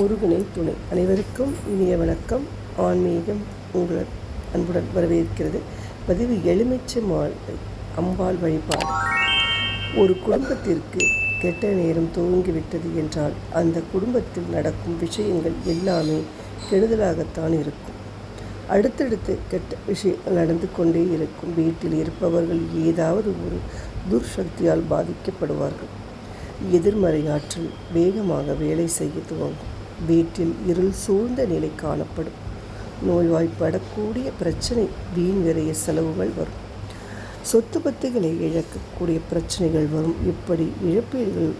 முருகனை துணை. அனைவருக்கும் இனிய வணக்கம். ஆன்மீகம் உங்கள் அன்புடன் வரவேற்கிறது. பதிவு எலுமிச்சை மாலை அம்பாள் வழிபாடு. ஒரு குடும்பத்திற்கு கெட்ட நேரம் துவங்கிவிட்டது என்றால் அந்த குடும்பத்தில் நடக்கும் விஷயங்கள் எல்லாமே கெடுதலாகத்தான் இருக்கும். அடுத்தடுத்து கெட்ட விஷயங்கள் நடந்து கொண்டே இருக்கும். வீட்டில் இருப்பவர்கள் ஏதாவது ஒரு துர்சக்தியால் பாதிக்கப்படுவார்கள். எதிர்மறை ஆற்றல் வேகமாக வேலை செய்ய துவங்கும். வீட்டில் இருள் சூழ்ந்த நிலை காணப்படும். நோய்வாய்ப்படக்கூடிய பிரச்சனை வீண் விரைய செலவுகள் வரும். சொத்து பத்துகளை இழக்கக்கூடிய பிரச்சனைகள் வரும். இப்படி இழப்பீடுகள்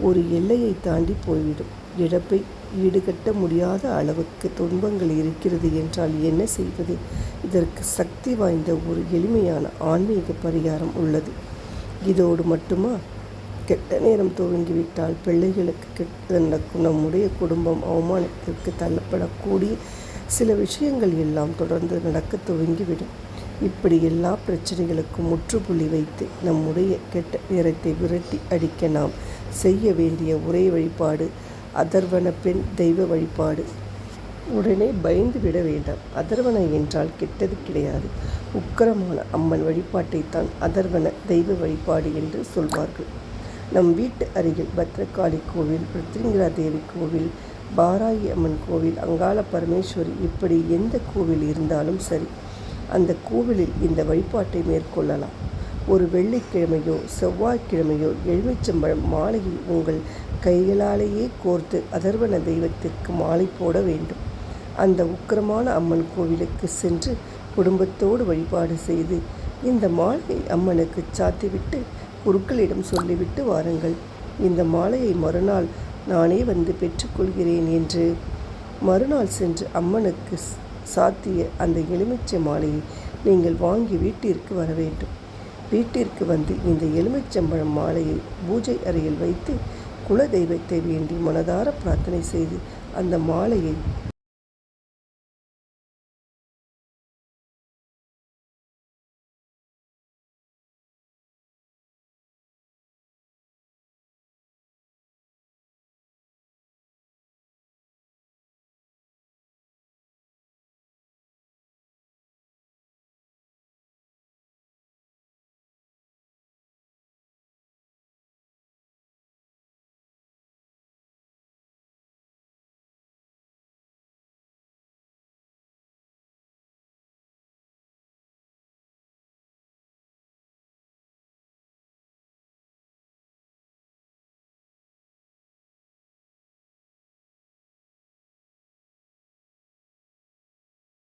ஒரு எல்லையை தாண்டி போய்விடும். இழப்பை ஈடுகட்ட முடியாத அளவுக்கு துன்பங்கள் இருக்கிறது என்றால் என்ன செய்வது? இதற்கு சக்தி வாய்ந்த ஒரு எளிமையான ஆன்மீக பரிகாரம் உள்ளது. இதோடு மட்டுமா? கெட்ட நேரம் துவங்கிவிட்டால் பிள்ளைகளுக்கு கெட்டது நடக்கும். நம்முடைய குடும்பம் அவமானத்திற்கு தள்ளப்படக்கூடிய சில விஷயங்கள் எல்லாம் தொடர்ந்து நடக்க துவங்கிவிடும். இப்படி எல்லா பிரச்சனைகளுக்கும் முற்றுப்புள்ளி வைத்து நம்முடைய கெட்ட நேரத்தை விரட்டி அடிக்க நாம் செய்ய வேண்டிய உரை வழிபாடு அதர்வன பெண் தெய்வ வழிபாடு. உடனே பயந்து விட வேண்டாம். அதர்வன என்றால் கெட்டது கிடையாது. உக்கரமான அம்மன் வழிபாட்டைத்தான் அதர்வன தெய்வ வழிபாடு என்று சொல்வார்கள். நம் வீட்டு அருகில் பத்ரகாளி கோவில் பிருத்திங்கிரா தேவி கோவில் பாராயி அம்மன் கோவில் அங்காள பரமேஸ்வரி இப்படி எந்த கோவில் இருந்தாலும் சரி அந்த கோவிலில் இந்த வழிபாட்டை மேற்கொள்ளலாம். ஒரு வெள்ளிக்கிழமையோ செவ்வாய்க்கிழமையோ எலுமிச்சம்பழம் மாலையை உங்கள் கைகளாலேயே கோர்த்து அதர்வன தெய்வத்திற்கு மாலை போட வேண்டும். அந்த உக்கிரமான அம்மன் கோவிலுக்கு சென்று குடும்பத்தோடு வழிபாடு செய்து இந்த மாலையை அம்மனுக்கு சாத்திவிட்டு குருக்களிடம் சொல்லிவிட்டு வாருங்கள். இந்த மாலையை மறுநாள் நானே வந்து பெற்றுக்கொள்கிறேன் என்று. மறுநாள் சென்று அம்மனுக்கு சாத்திய அந்த எலுமிச்சை மாலையை நீங்கள் வாங்கி வீட்டிற்கு வர வேண்டும். வீட்டிற்கு வந்து இந்த எலுமிச்சம்பழம் மாலையை பூஜை அறையில் வைத்து குல தெய்வத்தை வேண்டி மனதார பிரார்த்தனை செய்து அந்த மாலையை